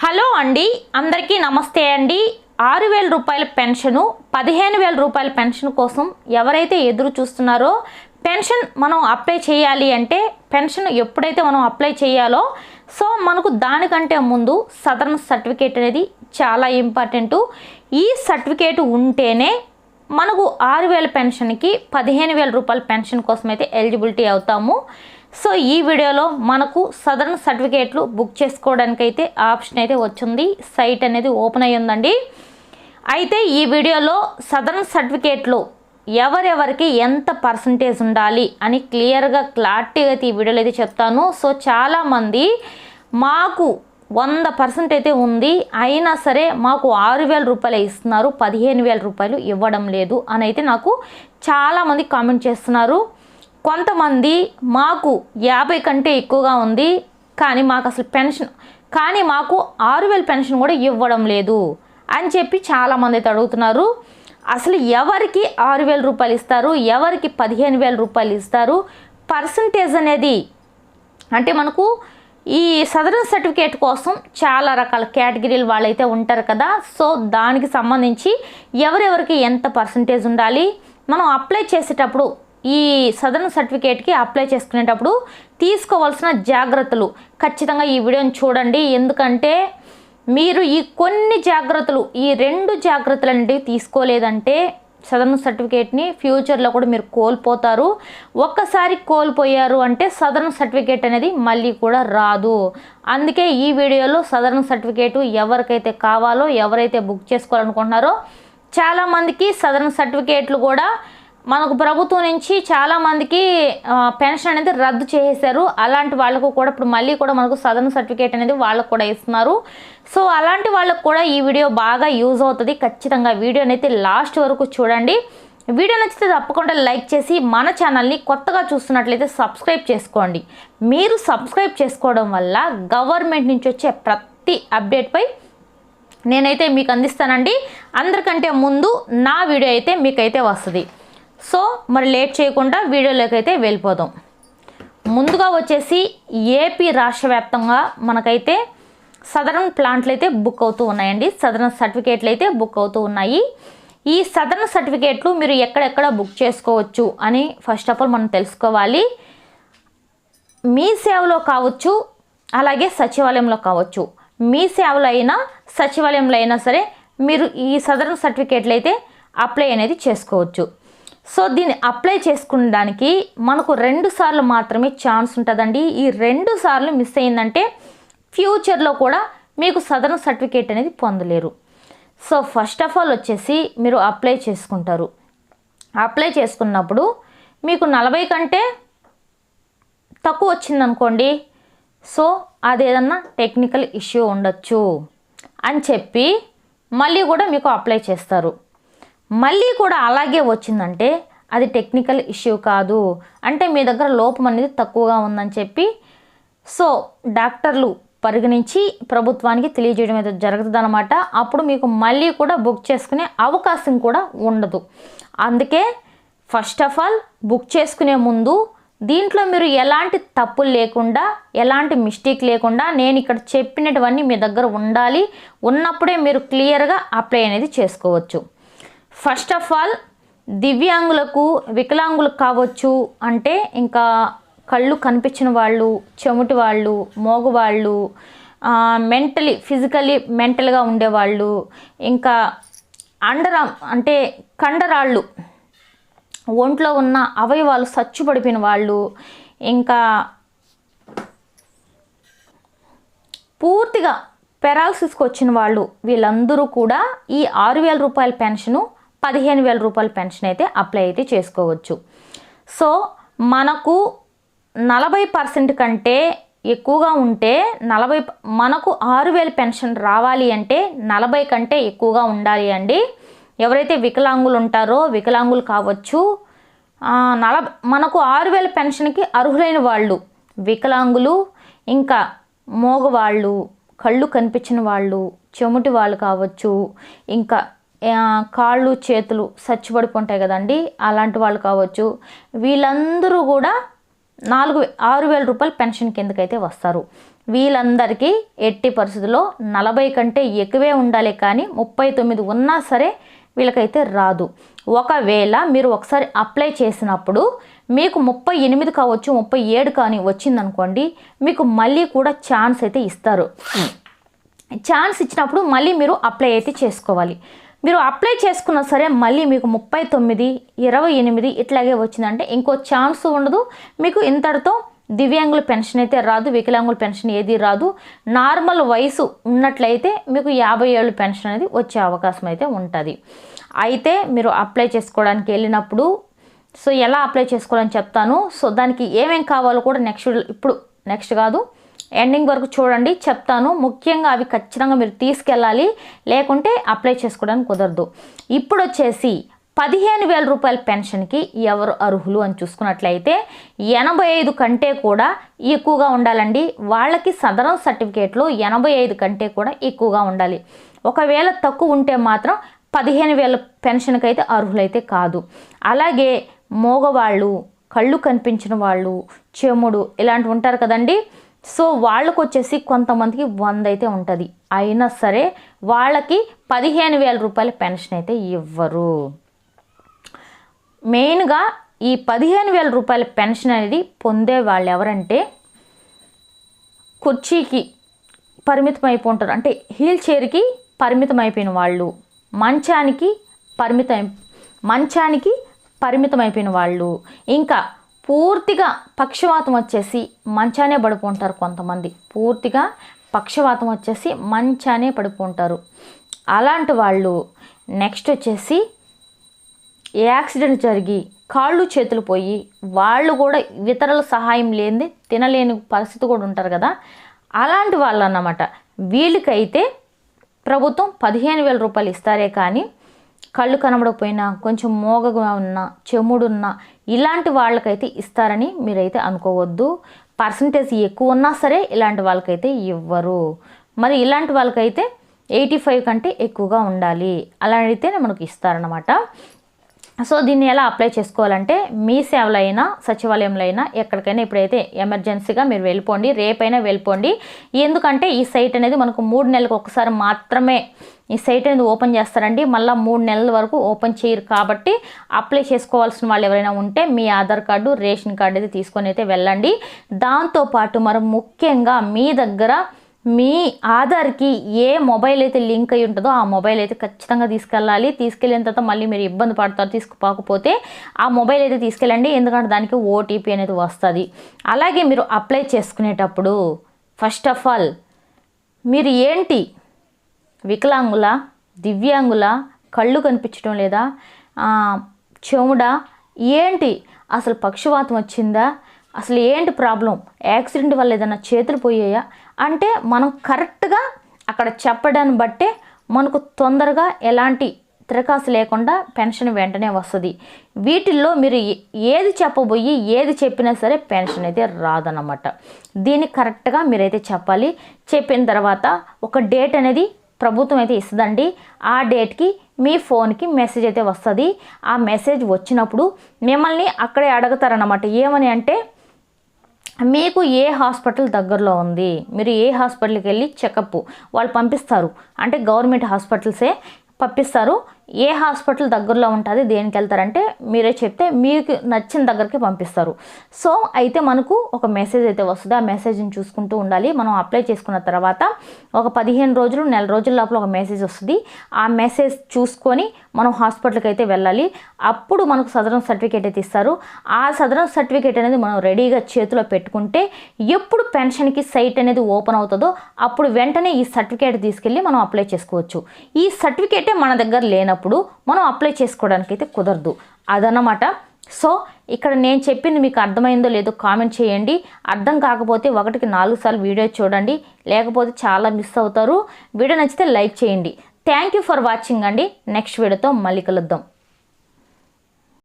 Hello అండి అందరికీ నమస్తే అండి. ఆరు వేల రూపాయల పెన్షను పదిహేను వేల రూపాయల పెన్షన్ కోసం ఎవరైతే ఎదురు చూస్తున్నారో పెన్షన్ మనం అప్లై చేయాలి అంటే పెన్షన్ ఎప్పుడైతే మనం అప్లై చేయాలో సో మనకు దానికంటే ముందు సదరన్ సర్టిఫికేట్ అనేది చాలా ఇంపార్టెంటు. ఈ సర్టిఫికేట్ ఉంటేనే మనకు ఆరు వేల పెన్షన్కి పదిహేను వేల రూపాయల పెన్షన్ కోసం అయితే ఎలిజిబిలిటీ అవుతాము. సో ఈ వీడియోలో మనకు సదరన్ సర్టిఫికేట్లు బుక్ చేసుకోవడానికి అయితే ఆప్షన్ అయితే వచ్చింది. సైట్ అనేది ఓపెన్ అయ్యి ఉందండి. అయితే ఈ వీడియోలో సదరన్ సర్టిఫికేట్లు ఎవరెవరికి ఎంత పర్సంటేజ్ ఉండాలి అని క్లియర్గా క్లారిటీగా అయితే ఈ వీడియోలో అయితే చెప్తాను. సో చాలామంది మాకు వంద పర్సెంట్ అయితే ఉంది. అయినా సరే మాకు ఆరు వేల రూపాయలు ఇస్తున్నారు. పదిహేను వేల రూపాయలు ఇవ్వడం లేదు అని అయితే నాకు చాలామంది కామెంట్ చేస్తున్నారు. కొంతమంది మాకు యాభై కంటే ఎక్కువగా ఉంది కానీ మాకు అసలు పెన్షన్ కానీ మాకు ఆరు వేల పెన్షన్ కూడా ఇవ్వడం లేదు అని చెప్పి చాలామంది అయితే అడుగుతున్నారు. అసలు ఎవరికి ఆరు వేల రూపాయలు ఇస్తారు ఎవరికి పదిహేను వేల రూపాయలు ఇస్తారు? పర్సంటేజ్ అనేది అంటే మనకు ఈ సదరన్ సర్టిఫికేట్ కోసం చాలా రకాల కేటగిరీలు వాళ్ళైతే ఉంటారు కదా. సో దానికి సంబంధించి ఎవరెవరికి ఎంత పర్సంటేజ్ ఉండాలి? మనం అప్లై చేసేటప్పుడు ఈ సదరన్ సర్టిఫికేట్కి అప్లై చేసుకునేటప్పుడు తీసుకోవాల్సిన జాగ్రత్తలు. ఖచ్చితంగా ఈ వీడియోని చూడండి. ఎందుకంటే మీరు ఈ కొన్ని జాగ్రత్తలు ఈ రెండు జాగ్రత్తలు అనేవి తీసుకోలేదంటే సదరన్ సర్టిఫికేట్ని ఫ్యూచర్లో కూడా మీరు కోల్పోతారు. ఒక్కసారి కోల్పోయారు అంటే సదరన్ సర్టిఫికేట్ అనేది మళ్ళీ కూడా రాదు. అందుకే ఈ వీడియోలో సదరన్ సర్టిఫికేట్ ఎవరికైతే కావాలో ఎవరైతే బుక్ చేసుకోవాలనుకుంటున్నారో చాలామందికి సదరన్ సర్టిఫికేట్లు కూడా మనకు ప్రభుత్వం నుంచి చాలామందికి పెన్షన్ అనేది రద్దు చేసేశారు. అలాంటి వాళ్ళకు కూడా ఇప్పుడు మళ్ళీ కూడా మనకు సదన్ సర్టిఫికేట్ అనేది వాళ్ళకు కూడా ఇస్తున్నారు. సో అలాంటి వాళ్ళకు కూడా ఈ వీడియో బాగా యూజ్ అవుతుంది. ఖచ్చితంగా వీడియోని అయితే లాస్ట్ వరకు చూడండి. వీడియో నచ్చితే తప్పకుండా లైక్ చేసి మన ఛానల్ని కొత్తగా చూస్తున్నట్లయితే సబ్స్క్రైబ్ చేసుకోండి. మీరు సబ్స్క్రైబ్ చేసుకోవడం వల్ల గవర్నమెంట్ నుంచి వచ్చే ప్రతి అప్డేట్పై నేనైతే మీకు అందిస్తానండి. అందరికంటే ముందు నా వీడియో అయితే మీకైతే వస్తుంది. సో మరి లేట్ చేయకుండా వీడియోలోకి అయితే వెళ్ళిపోదాం. ముందుగా వచ్చేసి ఏపీ రాష్ట్ర వ్యాప్తంగా మనకైతే సదరన్ ప్లాంట్లు అయితే బుక్ అవుతూ ఉన్నాయండి. సదరన్ సర్టిఫికేట్లు అయితే బుక్ అవుతూ ఉన్నాయి. ఈ సదరన్ సర్టిఫికేట్లు మీరు ఎక్కడెక్కడ బుక్ చేసుకోవచ్చు అని ఫస్ట్ ఆఫ్ ఆల్ మనం తెలుసుకోవాలి. మీ సేవలో కావచ్చు అలాగే సచివాలయంలో కావచ్చు. మీ సేవలో అయినా సచివాలయంలో అయినా సరే మీరు ఈ సదరన్ సర్టిఫికేట్లు అయితే అప్లై అనేది చేసుకోవచ్చు. సో దీన్ని అప్లై చేసుకునడానికి మనకు రెండు సార్లు మాత్రమే ఛాన్స్ ఉంటుందండి. ఈ రెండు సార్లు మిస్ అయిందంటే ఫ్యూచర్లో కూడా మీకు సదరన్ సర్టిఫికేట్ అనేది పొందలేరు. సో ఫస్ట్ ఆఫ్ ఆల్ వచ్చేసి మీరు అప్లై చేసుకుంటారు. అప్లై చేసుకున్నప్పుడు మీకు నలభై కంటే తక్కువ వచ్చిందనుకోండి. సో అదేదన్నా టెక్నికల్ ఇష్యూ ఉండొచ్చు అని చెప్పి మళ్ళీ కూడా మీకు అప్లై చేస్తారు. మళ్ళీ కూడా అలాగే వచ్చిందంటే అది టెక్నికల్ ఇష్యూ కాదు. అంటే మీ దగ్గర లోపం అనేది తక్కువగా ఉందని చెప్పి సో డాక్టర్లు పరిగణించి ప్రభుత్వానికి తెలియజేయడం అయితే జరుగుతుంది అనమాట అప్పుడు మీకు మళ్ళీ కూడా బుక్ చేసుకునే అవకాశం కూడా ఉండదు. అందుకే ఫస్ట్ ఆఫ్ ఆల్ బుక్ చేసుకునే ముందు దీంట్లో మీరు ఎలాంటి తప్పులు లేకుండా ఎలాంటి మిస్టేక్ లేకుండా నేను ఇక్కడ చెప్పినటువన్నీ మీ దగ్గర ఉండాలి. ఉన్నప్పుడే మీరు క్లియర్గా అప్లై అనేది చేసుకోవచ్చు. ఫస్ట్ ఆఫ్ ఆల్ దివ్యాంగులకు వికలాంగులకు కావచ్చు అంటే ఇంకా కళ్ళు కనిపించిన వాళ్ళు చెమటి వాళ్ళు మోగవాళ్ళు మెంటలీ ఫిజికలీ మెంటల్గా ఉండేవాళ్ళు ఇంకా అండరం అంటే కండరాళ్ళు ఒంట్లో ఉన్న అవయవాలు సచ్చుపడిపోయిన వాళ్ళు ఇంకా పూర్తిగా పెరాలసిస్కి వచ్చిన వాళ్ళు వీళ్ళందరూ కూడా ఈ ఆరు వేల రూపాయల పెన్షను పదిహేను వేల రూపాయల పెన్షన్ అయితే అప్లై అయితే చేసుకోవచ్చు. సో మనకు నలభై పర్సెంట్ కంటే ఎక్కువగా ఉంటే నలభై మనకు ఆరు వేల పెన్షన్ రావాలి అంటే నలభై కంటే ఎక్కువగా ఉండాలి అండి. ఎవరైతే వికలాంగులు ఉంటారో వికలాంగులు కావచ్చు నల మనకు ఆరు వేల పెన్షన్కి అర్హులైన వాళ్ళు వికలాంగులు ఇంకా మోగవాళ్ళు కళ్ళు కనిపించిన వాళ్ళు చెముటి వాళ్ళు కావచ్చు ఇంకా కాళ్ళు చేతులు సచ్చిపడిపోంటాయి కదండి. అలాంటి వాళ్ళు కావచ్చు. వీళ్ళందరూ కూడా నాలుగు ఆరు వేల రూపాయలు పెన్షన్ కిందకైతే వస్తారు. వీళ్ళందరికీ ఎట్టి పరిస్థితుల్లో నలభై కంటే ఎక్కువే ఉండాలి కానీ ముప్పై తొమ్మిది ఉన్నా సరే వీళ్ళకైతే రాదు. ఒకవేళ మీరు ఒకసారి అప్లై చేసినప్పుడు మీకు ముప్పై ఎనిమిది కావచ్చు ముప్పై ఏడు కానీ వచ్చిందనుకోండి మీకు మళ్ళీ కూడా ఛాన్స్ అయితే ఇస్తారు. ఛాన్స్ ఇచ్చినప్పుడు మళ్ళీ మీరు అప్లై అయితే చేసుకోవాలి. మీరు అప్లై చేసుకున్నా సరే మళ్ళీ మీకు ముప్పై తొమ్మిది ఇరవై ఎనిమిది ఇట్లాగే వచ్చిందంటే ఇంకో ఛాన్స్ ఉండదు. మీకు ఇంతటితో దివ్యాంగుల పెన్షన్ అయితే రాదు వికలాంగుల పెన్షన్ ఏది రాదు. నార్మల్ వయసు ఉన్నట్లయితే మీకు యాభై ఏళ్ళు పెన్షన్ అనేది వచ్చే అవకాశం అయితే ఉంటుంది. అయితే మీరు అప్లై చేసుకోవడానికి వెళ్ళినప్పుడు సో ఎలా అప్లై చేసుకోవాలని చెప్తాను. సో దానికి ఏమేం కావాలో కూడా నెక్స్ట్ ఇప్పుడు నెక్స్ట్ కాదు. ఎండింగ్ వరకు చూడండి చెప్తాను. ముఖ్యంగా అవి ఖచ్చితంగా మీరు తీసుకెళ్ళాలి లేకుంటే అప్లై చేసుకోవడానికి కుదరదు. ఇప్పుడు వచ్చేసి పదిహేను వేల రూపాయల పెన్షన్కి ఎవరు అర్హులు అని చూసుకున్నట్లయితే ఎనభై ఐదు కంటే కూడా ఎక్కువగా ఉండాలండి. వాళ్ళకి సదరం సర్టిఫికేట్లో ఎనభై ఐదు కంటే కూడా ఎక్కువగా ఉండాలి. ఒకవేళ తక్కువ ఉంటే మాత్రం పదిహేను వేల పెన్షన్కి అయితే అర్హులైతే కాదు. అలాగే మోగవాళ్ళు కళ్ళు కనిపించిన వాళ్ళు చెముడు ఇలాంటివి ఉంటారు కదండి. సో వాళ్ళకు వచ్చేసి కొంతమందికి వంద అయితే ఉంటుంది. అయినా సరే వాళ్ళకి పదిహేను వేల రూపాయల పెన్షన్ అయితే ఇవ్వరు. మెయిన్గా ఈ పదిహేను వేల రూపాయల పెన్షన్ అనేది పొందే వాళ్ళు ఎవరంటే కుర్చీకి పరిమితం అయిపోంటారు అంటే హీల్ చైర్కి పరిమితం అయిపోయిన వాళ్ళు మంచానికి పరిమితం మంచానికి పరిమితం అయిపోయిన వాళ్ళు ఇంకా పూర్తిగా పక్షవాతం వచ్చేసి మంచానే పడిపోంటారు కొంతమంది. పూర్తిగా పక్షవాతం వచ్చేసి మంచానే పడిపోంటారు. అలాంటి వాళ్ళు నెక్స్ట్ వచ్చేసి యాక్సిడెంట్ జరిగి కాళ్ళు చేతులు పోయి వాళ్ళు కూడా ఇతరుల సహాయం లేనిది తినలేని పరిస్థితి కూడా ఉంటారు కదా. అలాంటి వాళ్ళు అన్నమాట వీళ్ళకైతే ప్రభుత్వం పదిహేను వేల రూపాయలు ఇస్తారే కానీ కళ్ళు కనబడకపోయినా కొంచెం మోగగా ఉన్న చెముడున్నా ఇలాంటి వాళ్ళకైతే ఇస్తారని మీరైతే అనుకోవద్దు. పర్సంటేజ్ ఎక్కువ ఉన్నా సరే ఇలాంటి వాళ్ళకైతే ఇవ్వరు. మరి ఇలాంటి వాళ్ళకైతే ఎయిటీ ఫైవ్ కంటే ఎక్కువగా ఉండాలి. అలా అయితేనే మనకు ఇస్తారనమాట సో దీన్ని ఎలా అప్లై చేసుకోవాలంటే మీ సేవలో అయినా సచివాలయంలో అయినా ఎక్కడికైనా ఇప్పుడైతే ఎమర్జెన్సీగా మీరు వెళ్ళిపోండి రేపైనా వెళ్ళిపోండి. ఎందుకంటే ఈ సైట్ అనేది మనకు మూడు నెలలకు ఒకసారి మాత్రమే ఈ సైట్ అనేది ఓపెన్ చేస్తారండి. మళ్ళీ మూడు నెలల వరకు ఓపెన్ చేయరు కాబట్టి అప్లై చేసుకోవాల్సిన వాళ్ళు ఎవరైనా ఉంటే మీ ఆధార్ కార్డు రేషన్ కార్డు అయితే తీసుకొని అయితే వెళ్ళండి. దాంతోపాటు మరి ముఖ్యంగా మీ దగ్గర మీ ఆధార్కి ఏ మొబైల్ అయితే లింక్ అయి ఉంటుందో ఆ మొబైల్ అయితే ఖచ్చితంగా తీసుకెళ్ళాలి. తీసుకెళ్ళిన తర్వాత మళ్ళీ మీరు ఇబ్బంది పడతారు తీసుకుపోకపోతే ఆ మొబైల్ అయితే తీసుకెళ్ళండి. ఎందుకంటే దానికి ఓటీపీ అనేది వస్తుంది. అలాగే మీరు అప్లై చేసుకునేటప్పుడు ఫస్ట్ ఆఫ్ ఆల్ మీరు ఏంటి? వికలాంగుల దివ్యాంగుల కళ్ళు కనిపించడం లేదా? చెవుడ ఏంటి? అసలు పక్షవాతం వచ్చిందా? అసలు ఏంటి ప్రాబ్లం? యాక్సిడెంట్ వల్ల ఏదైనా చేతులు పోయాయా? అంటే మనం కరెక్ట్గా అక్కడ చెప్పడాన్ని బట్టే మనకు తొందరగా ఎలాంటి త్రికాసు లేకుండా పెన్షన్ వెంటనే వస్తుంది. వీటిల్లో మీరు ఏది చెప్పబోయి ఏది చెప్పినా సరే పెన్షన్ అయితే రాదన్నమాట. దీన్ని కరెక్ట్గా మీరైతే చెప్పాలి. చెప్పిన తర్వాత ఒక డేట్ అనేది ప్రభుత్వం అయితే ఇస్తుందండి. ఆ డేట్కి మీ ఫోన్కి మెసేజ్ అయితే వస్తుంది. ఆ మెసేజ్ వచ్చినప్పుడు మిమ్మల్ని అక్కడే అడుగుతారన్నమాట. ఏమని అంటే మీకు ఏ హాస్పిటల్ దగ్గరలో ఉంది మీరు ఏ హాస్పిటల్కి వెళ్ళి చెకప్ వాళ్ళు పంపిస్తారు. అంటే గవర్నమెంట్ హాస్పిటల్సే పంపిస్తారు. ఏ హాస్పిటల్ దగ్గరలో ఉంటుంది దేనికి వెళ్తారంటే మీరే చెప్తే మీకు నచ్చిన దగ్గరికి పంపిస్తారు. సో అయితే మనకు ఒక మెసేజ్ అయితే వస్తుంది. ఆ మెసేజ్ని చూసుకుంటూ ఉండాలి. మనం అప్లై చేసుకున్న తర్వాత ఒక పదిహేను రోజులు నెల రోజుల లోపల ఒక మెసేజ్ వస్తుంది. ఆ మెసేజ్ చూసుకొని మనం హాస్పిటల్కి అయితే వెళ్ళాలి. అప్పుడు మనకు సదరం సర్టిఫికేట్ అయితే ఇస్తారు. ఆ సదరం సర్టిఫికేట్ అనేది మనం రెడీగా చేతిలో పెట్టుకుంటే ఎప్పుడు పెన్షన్కి సైట్ అనేది ఓపెన్ అవుతుందో అప్పుడు వెంటనే ఈ సర్టిఫికేట్ తీసుకెళ్ళి మనం అప్లై చేసుకోవచ్చు. ఈ సర్టిఫికేటే మన దగ్గర లేనప్పుడు ఉన్నప్పుడు మనం అప్లై చేసుకోవడానికి అయితే కుదరదు. అదనమాట సో ఇక్కడ నేను చెప్పింది మీకు అర్థమైందో లేదో కామెంట్ చేయండి. అర్థం కాకపోతే ఒకటికి నాలుగు సార్లు వీడియో చూడండి. లేకపోతే చాలా మిస్ అవుతారు. వీడియో నచ్చితే లైక్ చేయండి. థ్యాంక్ యూ ఫర్ వాచింగ్ అండి. నెక్స్ట్ వీడియోతో మళ్ళీ కలుద్దాం.